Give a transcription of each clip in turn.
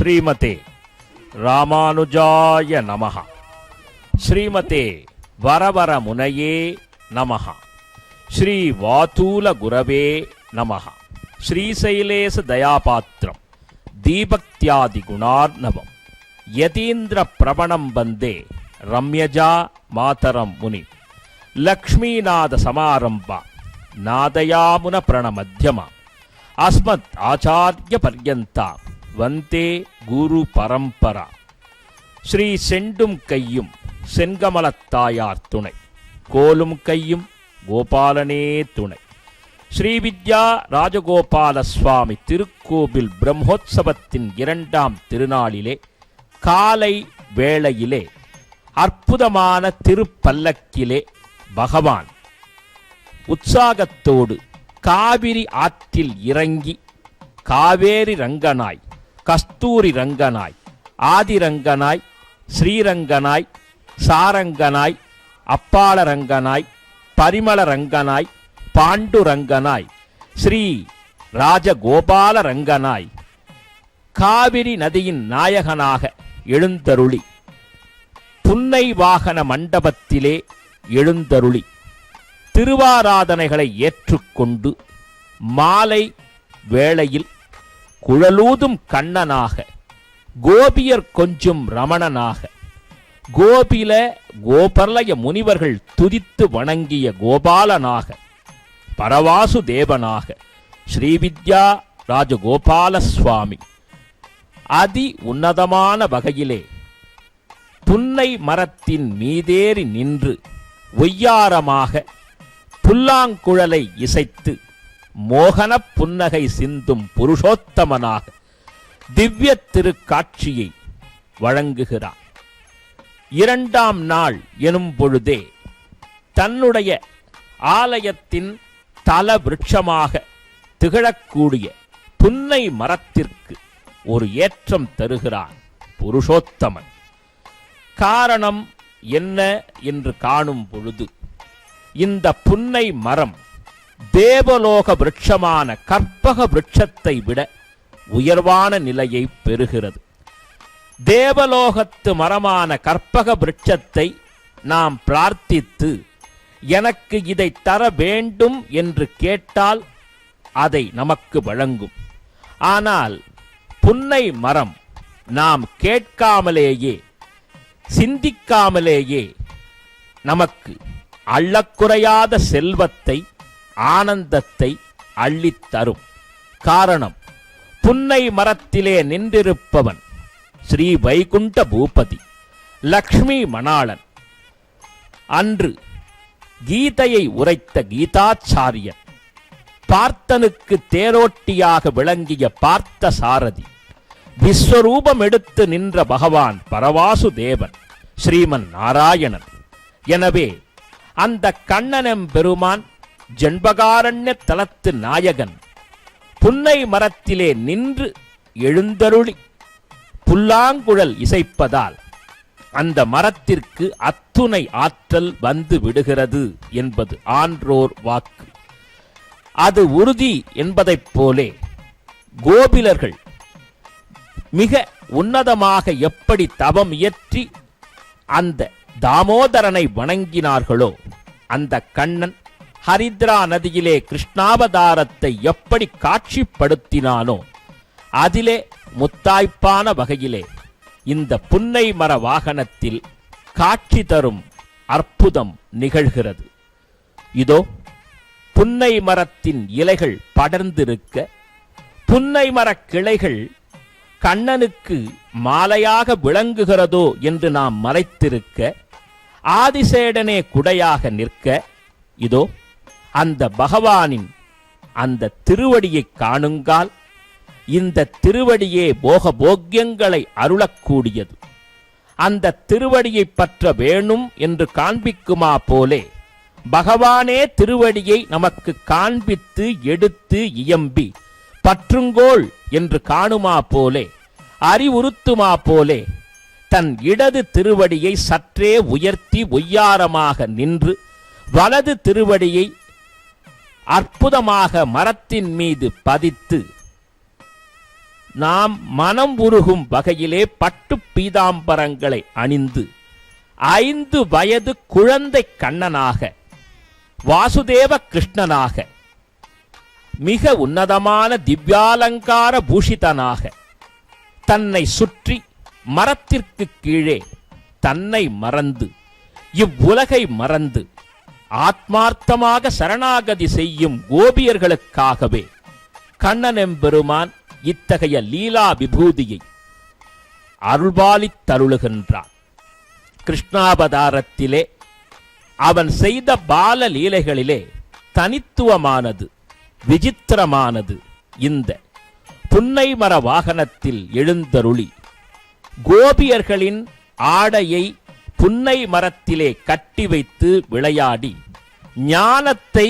శ్రీమతే రామానుజాయ నమ. శ్రీమతే వరవరమునయే నమ. శ్రీ వాతూల గురవే నమ. శ్రీశైలేశ దయాపాత్రం దీపక్త్యాది గుణార్ణవం. యతీంద్ర ప్రవణం వందే రమ్యజా మాతరం ముని. లక్ష్మీనాథ సమారంభ నాదయామున ప్రణమధ్యమ. అస్మత్ ఆచార్య పర్యంత. வந்தே குரு பரம்பரா. ஸ்ரீ செண்டும் கையும் செங்கமலத்தாயார் துணை. கோலும் கையும் கோபாலனே துணை. ஸ்ரீவித்யா ராஜகோபால சுவாமி திருக்கோவில் பிரம்மோத்சவத்தின் இரண்டாம் திருநாளிலே காலை வேளையிலே அற்புதமான திருப்பல்லக்கிலே பகவான் உற்சாகத்தோடு காவிரி ஆற்றில் இறங்கி காவேரி ரங்கனாய் கஸ்தூரி ரங்கனாய் ஆதிரங்கனாய் ஸ்ரீரங்கனாய் சாரங்கனாய் அப்பாளரங்கனாய் பரிமளரங்கனாய் பாண்டுரங்கனாய் ஸ்ரீ ராஜகோபால ரங்கனாய் காவிரி நதியின் நாயகனாக எழுந்தருளி புன்னை வாகன மண்டபத்திலே எழுந்தருளி திருவாராதனைகளை ஏற்றுக்கொண்டு மாலை வேளையில் குழலூதும் கண்ணனாக கோபியர் கொஞ்சும் ரமணனாக. கோபில கோபர்லய முனிவர்கள் துதித்து வணங்கிய கோபாலனாக பரவாசு தேவனாக ஸ்ரீவித்யா ராஜகோபால சுவாமி அதி உன்னதமான வகையிலே புன்னை மரத்தின் மீதேறி நின்று ஒய்யாரமாக புல்லாங்குழலை இசைத்து மோகனப் புன்னகை சிந்தும் புருஷோத்தமனாக திவ்ய திருக்காட்சியை வழங்குகிறார். இரண்டாம் நாள் எனும் பொழுதே தன்னுடைய ஆலயத்தின் தல விருட்சமாக திகழக்கூடிய புன்னை மரத்திற்கு ஒரு ஏற்றம் தருகிறான் புருஷோத்தமன். காரணம் என்ன என்று காணும் பொழுது இந்த புன்னை மரம் தேவலோக விருட்சமான கற்பக விருட்சத்தை விட உயர்வான நிலையை பெறுகிறது. தேவலோகத்து மரமான கற்பக விருட்சத்தை நாம் பிரார்த்தித்து எனக்கு இதை தர வேண்டும் என்று கேட்டால் அதை நமக்கு வழங்கும். ஆனால் புன்னை மரம் நாம் கேட்காமலேயே சிந்திக்காமலேயே நமக்கு அள்ளக்குறையாத செல்வத்தை ஆனந்தத்தை அள்ளித் தரும் காரணம் புன்னை மரத்திலே நின்றிருப்பவன் ஸ்ரீ வைகுண்ட பூபதி லக்ஷ்மி மணாளன். அன்று கீதையை உரைத்த கீதாச்சாரியன் பார்த்தனுக்கு தேரோட்டியாக விளங்கிய பார்த்த சாரதி விஸ்வரூபம் எடுத்து நின்ற பகவான் பரவாசு தேவன் ஸ்ரீமன் நாராயணன். எனவே அந்த கண்ணனம் பெருமான் ஜென்பகாரண்ய தலத்து நாயகன் புன்னை மரத்திலே நின்று எழுந்தருளி புல்லாங்குழல் இசைப்பதால் அந்த மரத்திற்கு அத்துணை ஆற்றல் வந்து விடுகிறது என்பது ஆன்றோர் வாக்கு. அது உறுதி என்பதைப் போலே கோபிலர்கள் மிக உன்னதமாக எப்படி தவம் இயற்றி அந்த தாமோதரனை வணங்கினார்களோ அந்த கண்ணன் ஹரித்ரா நதியிலே கிருஷ்ணாவதாரத்தை எப்படி காட்சிப்படுத்தினானோ அதிலே முத்தாய்ப்பான வகையிலே இந்த புன்னை மர வாகனத்தில் காட்சி தரும் அற்புதம் நிகழ்கிறது. இதோ புன்னை மரத்தின் இலைகள் படர்ந்திருக்க புன்னை மரக் கிளைகள் கண்ணனுக்கு மாலையாக விளங்குகிறதோ என்று நாம் மறைத்திருக்க ஆதிசேடனே குடையாக நிற்க இதோ அந்த பகவானின் அந்த திருவடியைக் காணுங்கால் இந்த திருவடியே போக போக்கியங்களை அருளக்கூடியது. அந்த திருவடியை பற்ற வேணும் என்று காண்பிக்குமா போலே பகவானே திருவடியை நமக்கு காண்பித்து எடுத்து இயம்பி பற்றுங்கோள் என்று காணுமா போலே அறிவுறுத்துமா போலே தன் இடது திருவடியை சற்றே உயர்த்தி ஒய்யாரமாக நின்று வலது திருவடியை அற்புதமாக மரத்தின் மீது பதித்து நாம் மனம் உருகும் வகையிலே பட்டு பீதாம்பரங்களை அணிந்து ஐந்து வயது குழந்தை கண்ணனாக வாசுதேவ கிருஷ்ணனாக மிக உன்னதமான திவ்யாலங்கார பூஷிதனாக தன்னை சுற்றி மரத்திற்கு கீழே தன்னை மறந்து இவ்வுலகை மறந்து ஆத்மார்த்தமாக சரணாகதி செய்யும் கோபியர்களுக்காகவே கண்ணனெம்பெருமான் இத்தகைய லீலா விபூதியை அருள்பாலித்தருளுகின்றான் கிருஷ்ணாவதாரத்திலே அவன் செய்த பால லீலைகளிலே தனித்துவமானது விசித்திரமானது. இந்த புன்னைமர வாகனத்தில் எழுந்தருளி கோபியர்களின் ஆடையை புன்னை மரத்திலே கட்டி வைத்து விளையாடி ஞானத்தை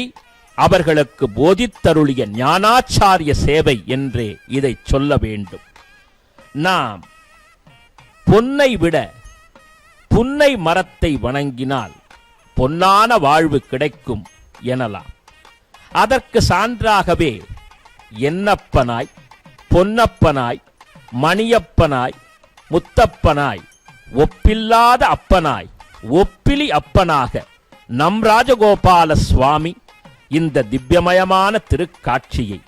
அவர்களுக்கு போதித்தருளிய ஞானாச்சாரிய சேவை என்றே இதை சொல்ல வேண்டும். நாம் பொன்னை விட புன்னை மரத்தை வணங்கினால் பொன்னான வாழ்வு கிடைக்கும் எனலாம். அதற்கு சான்றாகவே என்னப்பனாய் பொன்னப்பனாய் மணியப்பனாய் முத்தப்பனாய் ஒப்பில்லாத அப்பனாய் ஒப்பிலி அப்பனாக நம் ராஜகோபால சுவாமி இந்த திவ்யமயமான திருக்காட்சியை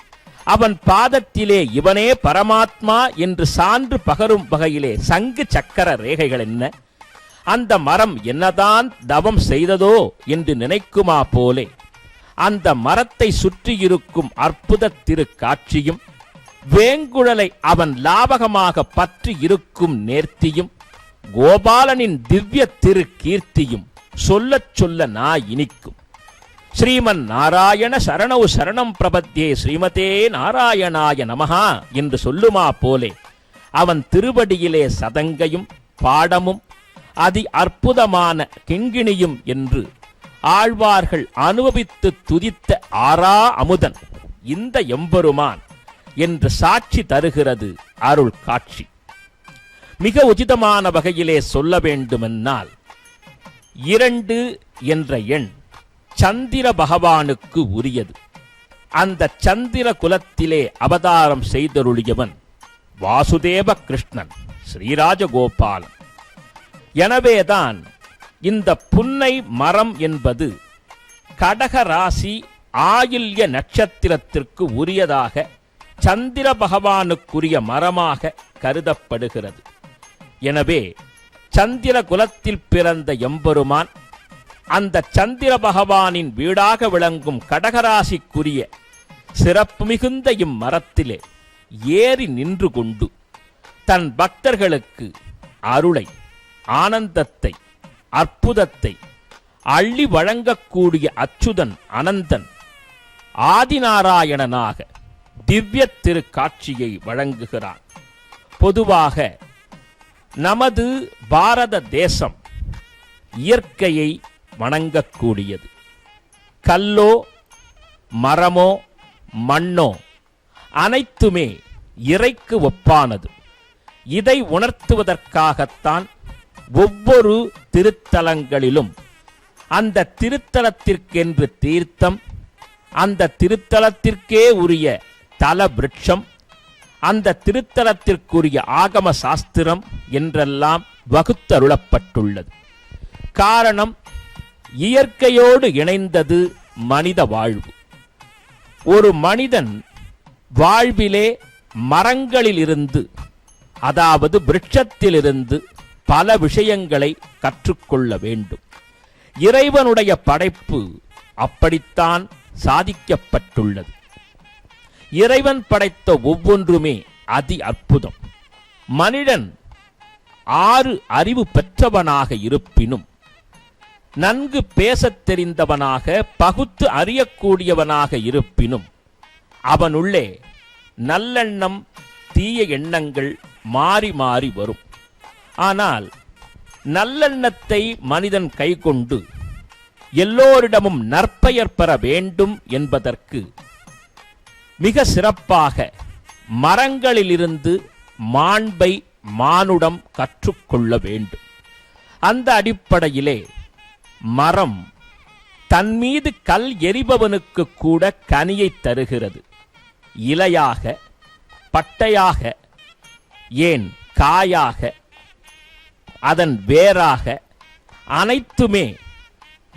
அவன் பாதத்திலே இவனே பரமாத்மா என்று சான்று பகரும் வகையிலே சங்கு சக்கர ரேகைகள் என்ன? அந்த மரம் என்னதான் தவம் செய்ததோ என்று நினைக்குமா போலே? அந்த மரத்தை சுற்றியிருக்கும் அற்புத திருக்காட்சியும் வேங்குழலை அவன் லாபகமாக பற்றி இருக்கும் நேர்த்தியும் கோபாலனின் திவ்ய திரு கீர்த்தியும் சொல்லச் சொல்ல நா இனிக்கும். ஸ்ரீமன் நாராயண சரணவு சரணம் பிரபத்தியே ஸ்ரீமதே நாராயணாய நமஹா என்று சொல்லுமா போலே. அவன் திருவடியிலே சதங்கையும் பாடமும் அதி அற்புதமான கிங்கிணியும் என்று ஆழ்வார்கள் அனுபவித்து துதித்த ஆரா அமுதன் இந்த எம்பெருமான் என்று சாட்சி தருகிறது அருள் காட்சி. மிக உச்சிதமான வகையிலே சொல்ல வேண்டுமென்னால் இரண்டு என்ற எண் சந்திர பகவானுக்கு உரியது. அந்த சந்திர குலத்திலே அவதாரம் செய்தருளியவன் வாசுதேவ கிருஷ்ணன் ஸ்ரீராஜகோபாலன். எனவேதான் இந்த புன்னை மரம் என்பது கடக ராசி ஆயில்ய நட்சத்திரத்திற்கு உரியதாக சந்திர பகவானுக்குரிய மரமாக கருதப்படுகிறது. எனவே சந்திர குலத்தில் பிறந்த எம்பெருமான் அந்த சந்திர பகவானின் வீடாக விளங்கும் கடகராசிக்குரிய சிறப்பு மிகுந்த இம்மரத்திலே ஏறி நின்று கொண்டு தன் பக்தர்களுக்கு அருளை ஆனந்தத்தை அற்புதத்தை அள்ளி வழங்கக்கூடிய அச்சுதன் அனந்தன் ஆதிநாராயணனாக திவ்ய திருக்காட்சியை வழங்குகிறான். பொதுவாக நமது பாரத தேசம் இயற்கையை வணங்கக்கூடியது. கல்லோ மரமோ மண்ணோ அனைத்துமே இறைக்கு ஒப்பானது. இதை உணர்த்துவதற்காகத்தான் ஒவ்வொரு திருத்தலங்களிலும் அந்த திருத்தலத்திற்கென்று தீர்த்தம் அந்த திருத்தலத்திற்கே உரிய தல விருட்சம் அந்த திருத்தலத்திற்குரிய ஆகம சாஸ்திரம் என்றெல்லாம் வகுத்தருளப்பட்டுள்ளது. காரணம் இயற்கையோடு இணைந்தது மனித வாழ்வு. ஒரு மனிதன் வாழ்விலே மரங்களிலிருந்து அதாவது விருட்சத்திலிருந்து பல விஷயங்களை கற்றுக்கொள்ள வேண்டும். இறைவனுடைய படைப்பு அப்படித்தான் சாதிக்கப்பட்டுள்ளது. இறைவன் படைத்த ஒவ்வொன்றுமே அதி அற்புதம். மனிதன் ஆறு அறிவு பெற்றவனாக இருப்பினும் நன்கு பேசத் தெரிந்தவனாக பகுத்து அறியக்கூடியவனாக இருப்பினும் அவனுள்ளே நல்லெண்ணம் தீய எண்ணங்கள் மாறி மாறி வரும். ஆனால் நல்லெண்ணத்தை மனிதன் கைக்கொண்டு எல்லோரிடமும் நற்பெயர் பெற வேண்டும் என்பதற்கு மிக சிறப்பாக மரங்களிலிருந்து மாண்பை மானுடம் கற்றுக்கொள்ள வேண்டும். அந்த அடிப்படையிலே மரம் தன் மீது கல் எரிபவனுக்கு கூட கனியை தருகிறது. இலையாக பட்டையாக ஏன் காயாக அதன் வேராக அனைத்துமே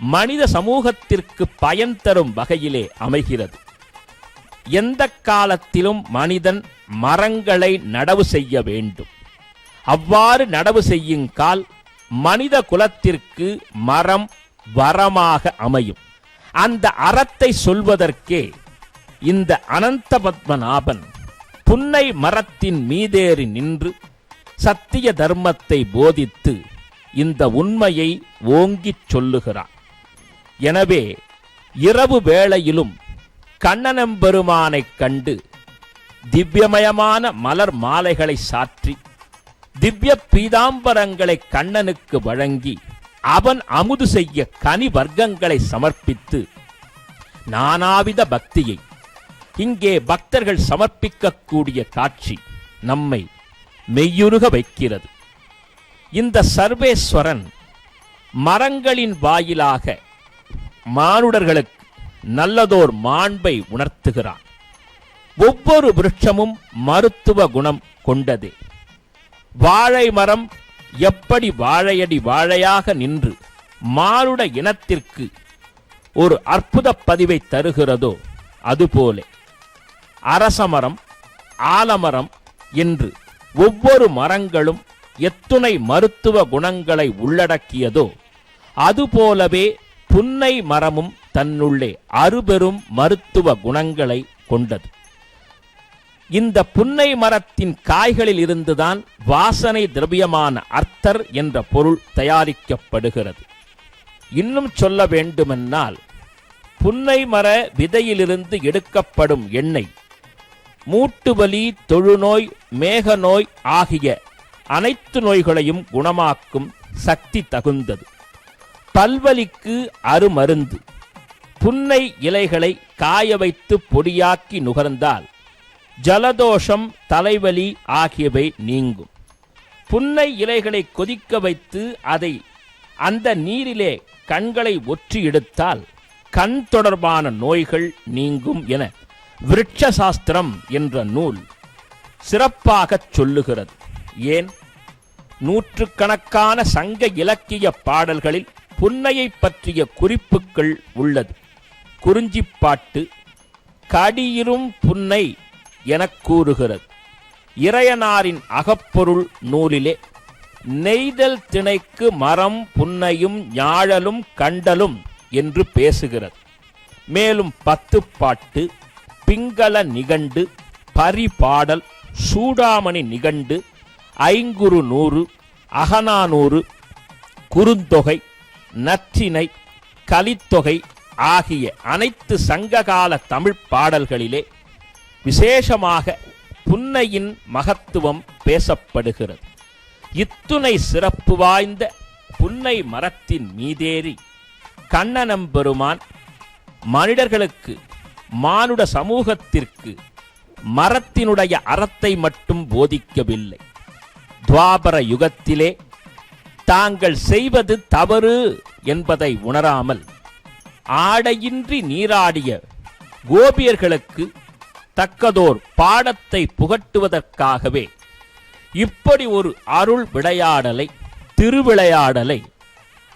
மனித சமூகத்திற்கு பயன் தரும் வகையிலே அமைகிறது. எந்த காலத்திலும் மனிதன் மரங்களை நடவு செய்ய வேண்டும். அவ்வாறு நடவு செய்யுங்கால் மனித குலத்திற்கு மரம் வரமாக அமையும். அந்த அறத்தை சொல்வதற்கே இந்த அனந்த பத்மநாபன் புன்னை மரத்தின் மீதேறி நின்று சத்திய தர்மத்தை போதித்து இந்த உண்மையை ஓங்கிச் சொல்லுகிறான். எனவே இரவு வேளையிலும் கண்ணனம்பெருமானைக் கண்டு திவ்யமயமான மலர் மாலைகளை சாற்றி திவ்ய பீதாம்பரங்களை கண்ணனுக்கு வழங்கி அவன் அமுது செய்ய கனி வர்க்கங்களை சமர்ப்பித்து நானாவித பக்தியை இங்கே பக்தர்கள் சமர்ப்பிக்கக்கூடிய காட்சி நம்மை மெய்யுருக வைக்கிறது. இந்த சர்வேஸ்வரன் மரங்களின் வாயிலாக மானுடர்களுக்கு நல்லதோர் மாண்பை உணர்த்துகிறான். ஒவ்வொரு விருட்சமும் மருத்துவ குணம் கொண்டது. வாழை மரம் எப்படி வாழையடி வாழையாக நின்று மானுட இனத்திற்கு ஒரு அற்புத பதிவை தருகிறதோ அதுபோல. அரசமரம் ஆலமரம் என்று ஒவ்வொரு மரங்களும் எத்துணை மருத்துவ குணங்களை உள்ளடக்கியதோ அதுபோலவே புன்னை மரமும் தன்னுள்ளே அறுபெரும் மருத்துவ குணங்களை கொண்டது. இந்த புன்னை மரத்தின் காய்களில் இருந்துதான் வாசனை திரவியமான அர்த்தர் என்ற பொருள் தயாரிக்கப்படுகிறது. இன்னும் சொல்ல வேண்டுமென்றால் புன்னை மர விதையிலிருந்து எடுக்கப்படும் எண்ணெய் மூட்டுவலி தொழுநோய் மேக நோய் ஆகிய அனைத்து நோய்களையும் குணமாக்கும் சக்தி தகுந்தது. பல்வலிக்கு அருமருந்து புன்னை இலைகளை காய வைத்து பொடியாக்கி நுகர்ந்தால் ஜலதோஷம் தலைவலி ஆகியவை நீங்கும். புன்னை இலைகளை கொதிக்க வைத்து அதை அந்த நீரிலே கண்களை ஒற்றி எடுத்தால் கண் தொடர்பான நோய்கள் நீங்கும் என விருட்ச சாஸ்திரம் என்ற நூல் சிறப்பாகச் சொல்லுகிறது. ஏன்? நூற்றுக்கணக்கான சங்க இலக்கிய பாடல்களில் புன்னையைப் பற்றிய குறிப்புகள் உள்ளது. குறிஞ்சிப்பாட்டு கடியிரும் புன்னை எனக் கூறுகிறது. இறையனாரின் அகப்பொருள் நூலிலே நெய்தல் திணைக்கு மரம் புன்னையும் ஞாழலும் கண்டலும் என்று பேசுகிறது. மேலும் பத்துப்பாட்டு பிங்கள நிகண்டு பரிபாடல் சூடாமணி நிகண்டு ஐங்குறு நூறு அகநானூறு குறுந்தொகை நற்றினை கலித்தொகை ஆகிய அனைத்து சங்ககால தமிழ் பாடல்களிலே விசேஷமாக புன்னையின் மகத்துவம் பேசப்படுகிறது. இத்துணை சிறப்பு வாய்ந்த புன்னை மரத்தின் மீதேறி கண்ணனம்பெருமான் மனிதர்களுக்கு மானுட சமூகத்திற்கு மரத்தினுடைய அறத்தை மட்டும் போதிக்கவில்லை. துவாபர யுகத்திலே தாங்கள் செய்வது தவறு என்பதை உணராமல் ஆடையின்றி நீராடிய கோபியர்களுக்கு தக்கதோர் பாடத்தை புகட்டுவதற்காகவே இப்படி ஒரு அருள் விளையாடலை திருவிளையாடலை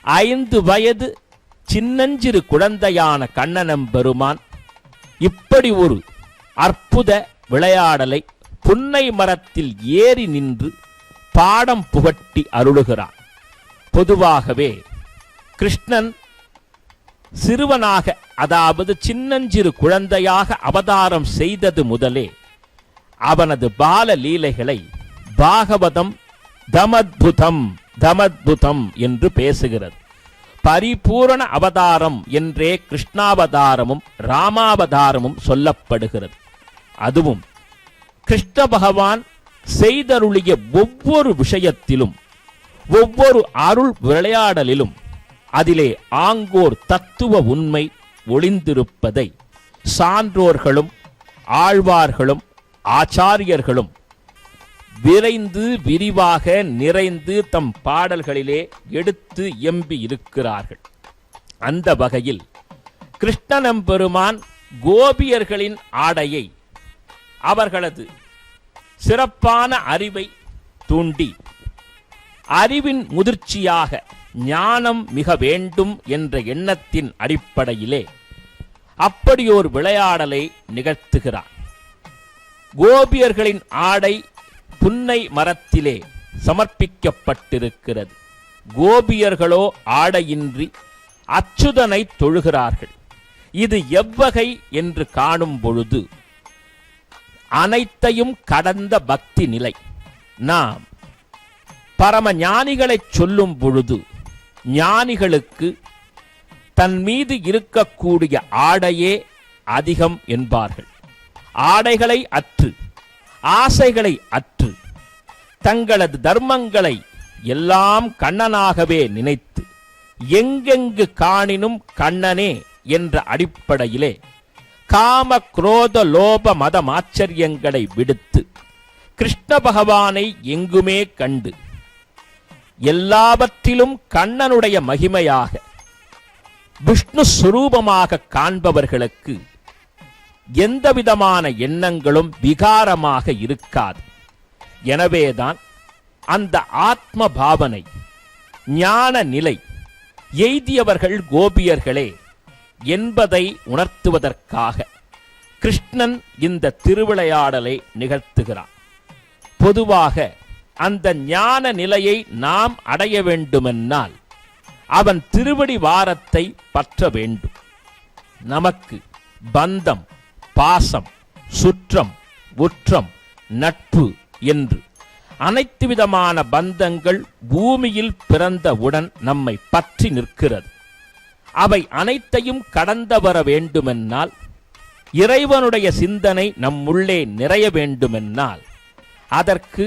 ஐந்து வயது சின்னஞ்சிறு குழந்தையான கண்ணனம் பெருமான் இப்படி ஒரு அற்புத விளையாடலை புன்னை மரத்தில் ஏறி நின்று பாடம் புகட்டி அருளுகிறான். பொதுவாகவே கிருஷ்ணன் சிறுவனாக அதாவது சின்னஞ்சிறு குழந்தையாக அவதாரம் செய்தது முதலே அவனது பால லீலைகளை பாகவதம் தமத்புதம் தமத்புதம் என்று பேசுகிறது. பரிபூரண அவதாரம் என்றே கிருஷ்ணாவதாரமும் ராமாவதாரமும் சொல்லப்படுகிறது. அதுவும் கிருஷ்ண பகவான் செய்தருளிய ஒவ்வொரு விஷயத்திலும் ஒவ்வொரு அருள் விளையாடலிலும் அதிலே ஆங்கோர் தத்துவ உண்மை ஒளிந்திருப்பதை சான்றோர்களும் ஆழ்வார்களும் ஆச்சாரியர்களும் விரைந்து விரிவாக நிறைந்து தம் பாடல்களிலே எடுத்து எம்பி இருக்கிறார்கள். அந்த வகையில் கிருஷ்ணனம்பெருமான் கோபியர்களின் ஆடையை அவர்களது சிறப்பான அறிவை தூண்டி அறிவின் முதிர்ச்சியாக ஞானம் மிக வேண்டும் என்ற எண்ணத்தின் அடிப்படையிலே அப்படியோர் விளையாடலை நிகழ்த்துகிறான் கோபியர்களின் ஆடை புன்னை மரத்திலே சமர்ப்பிக்கப்பட்டிருக்கிறது. கோபியர்களோ ஆடையின்றி அச்சுதனை தொழுகிறார்கள். இது எவ்வகை என்று காணும் பொழுது அனைத்தையும் கடந்த பக்தி நிலை. நாம் பரம ஞானிகளைச் சொல்லும் பொழுது ஞானிகளுக்கு தன் மீது இருக்கக்கூடிய ஆடையே அதிகம் என்பார்கள். ஆடைகளை அற்று ஆசைகளை அற்று தங்களது தர்மங்களை எல்லாம் கண்ணனாகவே நினைத்து எங்கெங்கு காணினும் கண்ணனே என்ற அடிப்படையிலே காம குரோத லோப மத ஆச்சரியங்களை விடுத்து கிருஷ்ண பகவானை எங்குமே கண்டு எல்லாவற்றிலும் கண்ணனுடைய மகிமையாக விஷ்ணு சுரூபமாக காண்பவர்களுக்கு எந்தவிதமான எண்ணங்களும் விகாரமாக இருக்காது. எனவேதான் அந்த ஆத்ம பாவனை ஞான நிலை எய்தியவர்கள் கோபியர்களே என்பதை உணர்த்துவதற்காக கிருஷ்ணன் இந்த திருவிளையாடலை நிகழ்த்துகிறான். பொதுவாக அந்த ஞான நிலையை நாம் அடைய வேண்டுமென்னால் அவன் திருவடி வாரத்தை பற்ற வேண்டும். நமக்கு பந்தம் பாசம் சுற்றம் உற்றம் நட்பு என்று அனைத்து விதமான பந்தங்கள் பூமியில் பிறந்தவுடன் நம்மை பற்றி நிற்கிறது. அவை அனைத்தையும் கடந்த வர வேண்டுமென்னால் இறைவனுடைய சிந்தனை நம்முள்ளே நிறைய வேண்டுமென்னால் அதற்கு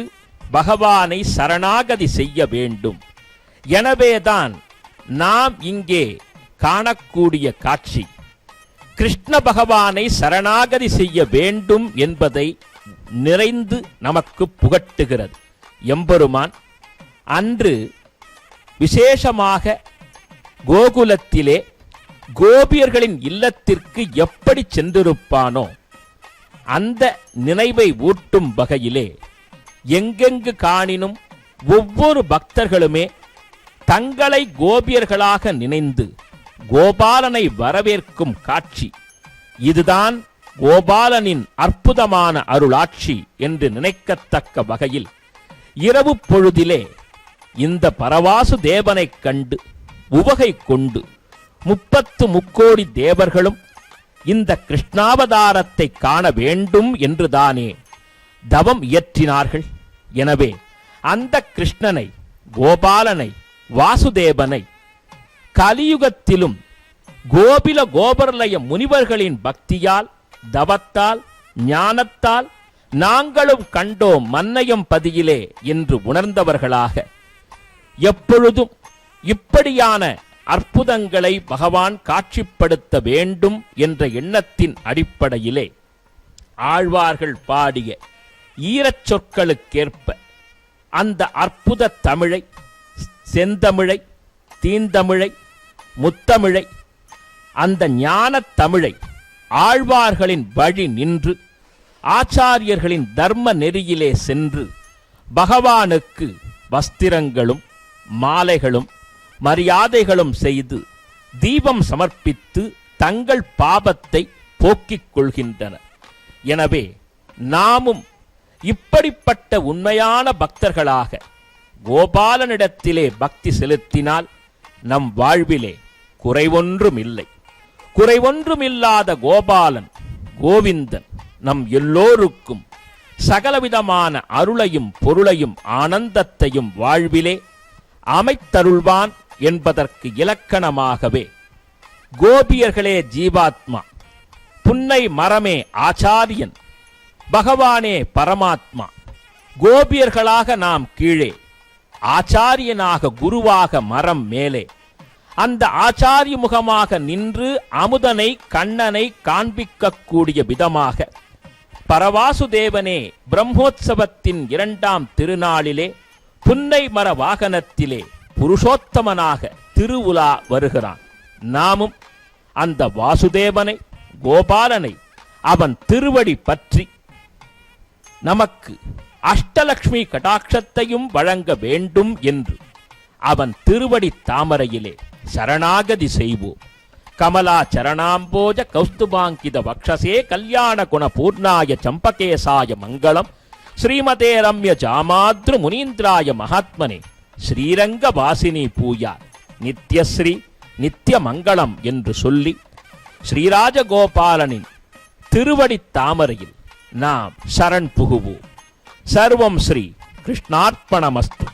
பகவானை சரணாகதி செய்ய வேண்டும். எனவேதான் நாம் இங்கே காணக்கூடிய காட்சி. கிருஷ்ண பகவானை சரணாகதி செய்ய வேண்டும் என்பதை நிறைந்து நமக்கு புகட்டுகிறது. எம்பெருமான் அன்று விசேஷமாக கோகுலத்திலே கோபியர்களின் இல்லத்திற்கு எப்படி சென்றிருப்பானோ அந்த நினைவை ஊட்டும் வகையிலே எங்கெங்கு காணினும் ஒவ்வொரு பக்தர்களுமே தங்களை கோபியர்களாக நினைந்து கோபாலனை வரவேற்கும் காட்சி. இதுதான் கோபாலனின் அற்புதமான அருளாட்சி என்று நினைக்கத்தக்க வகையில். இரவு பொழுதிலே இந்த பரவாசு தேவனைக் கண்டு உவகை கொண்டு முப்பத்து முக்கோடி தேவர்களும் இந்த கிருஷ்ணாவதாரத்தை காண வேண்டும் என்றுதானே தவம் இயற்றினார்கள். எனவே அந்த கிருஷ்ணனை கோபாலனை வாசுதேவனை கலியுகத்திலும் கோபில கோபர்லய முனிவர்களின் பக்தியால் தவத்தால் ஞானத்தால் நாங்களும் கண்டோம் மன்னயம் பதியிலே என்று உணர்ந்தவர்களாக. எப்பொழுதும் இப்படியான அற்புதங்களை பகவான் காட்சிப்படுத்த வேண்டும் என்ற எண்ணத்தின் அடிப்படையிலே ஆழ்வார்கள் பாடிய ஈரச் சொற்களுக்கேற்ப அந்த அற்புத தமிழை செந்தமிழை தீந்தமிழை முத்தமிழை அந்த ஞானத் தமிழை ஆழ்வார்களின் வழி நின்று ஆச்சாரியர்களின் தர்ம நெறியிலே சென்று பகவானுக்கு வஸ்திரங்களும் மாலைகளும் மரியாதைகளும் செய்து தீபம் சமர்ப்பித்து தங்கள் பாபத்தை போக்கிக் கொள்கின்றனர் எனவே நாமும் இப்படிப்பட்ட உண்மையான பக்தர்களாக கோபாலனிடத்திலே பக்தி செலுத்தினால் நம் வாழ்விலே குறைவொன்றும் இல்லை குறைவொன்றுமில்லாத கோபாலன் கோவிந்தன் நம் எல்லோருக்கும் சகலவிதமான அருளையும் பொருளையும் ஆனந்தத்தையும் வாழ்விலே அமைத்தருள்வான் என்பதற்கு இலக்கணமாகவே கோபியர்களே ஜீவாத்மா புன்னை மரமே ஆச்சாரியன் பகவானே பரமாத்மா. கோபியர்களாக நாம் கீழே ஆச்சாரியனாக குருவாக மரம் மேலே. அந்த ஆச்சாரிய முகமாக நின்று அமுதனை கண்ணனை காண்பிக்கக்கூடிய விதமாக. பரவாசுதேவனே பிரம்மோத்சவத்தின் இரண்டாம் திருநாளிலே புன்னை மர வாகனத்திலே புருஷோத்தமனாக திருவுலா வருகிறான். நாமும் அந்த வாசுதேவனை கோபாலனை அவன் திருவடி பற்றி நமக்கு அஷ்டலக்ஷ்மி கடாட்சத்தையும் வழங்க வேண்டும் என்று அவன் திருவடி தாமரையிலே சரணாகதி செய்வோம். கமலா சரணாம்போஜ கௌஸ்துபாங்கித வக்ஷசே கல்யாண குண பூர்ணாய சம்பகேசாய மங்களம். ஸ்ரீமதே ரம்ய ஜாமாத்ரு முனீந்திராய மகாத்மனே ஸ்ரீரங்க வாசினி பூயா நித்யஸ்ரீ நித்திய மங்களம் என்று சொல்லி ஸ்ரீராஜகோபாலனின் திருவடி தாமரையில் நாம் சரண் புகுவோம். சர்வம் ஸ்ரீ கிருஷ்ணார்ப்பணமஸ்து.